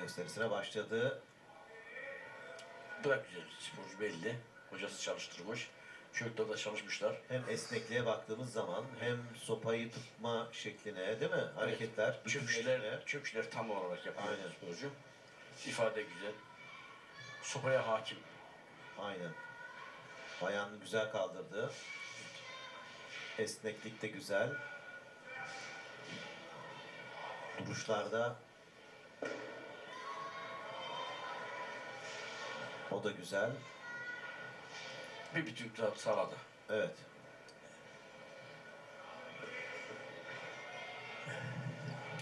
gösterisine başladı. Bu da güzel. Sporcu belli. Hocası çalıştırmış. Çocuklar da çalışmışlar. Hem esnekliğe baktığımız zaman hem sopayı tutma şekline değil mi? Hareketler, bütünleşme. Çöküşler, çöküşler tam olarak yapıyor Aynen. sporcu. İfade güzel. Sopaya hakim. Aynen. Ayağını güzel kaldırdı. Esneklik de güzel. Duruşlarda o da güzel. Bir daha sağladı. Evet.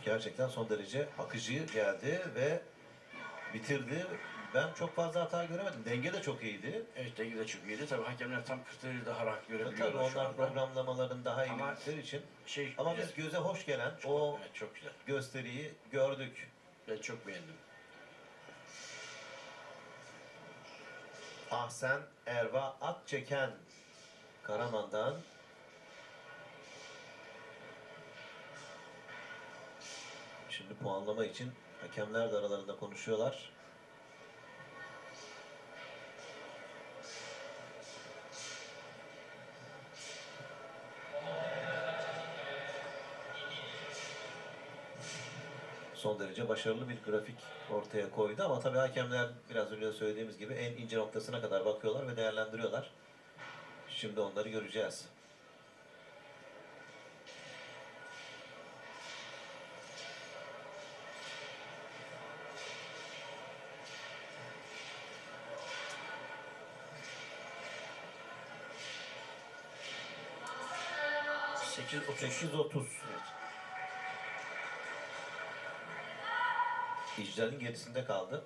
Gerçekten son derece akıcı geldi ve bitirdi. Ben çok fazla hata göremedim. Denge de çok iyiydi. Evet denge de çok iyiydi. Tabii hakemler tam kırtları daha rahat Tabii görebiliyorlar şu onlar anda. programlamalarını daha iyi Ama- bildikleri için. Şey, Ama güzel. biz göze hoş gelen o Evet çok güzel. gösteriyi gördük. Ben çok beğendim. Ahsen Erva at çeken Karaman'dan Şimdi puanlama için hakemler de aralarında konuşuyorlar. Son derece başarılı bir grafik ortaya koydu ama tabii hakemler biraz önce söylediğimiz gibi en ince noktasına kadar bakıyorlar ve değerlendiriyorlar. Şimdi onları göreceğiz. Sekiz otuz. 8.30. Evet. İcral'in gerisinde kaldı.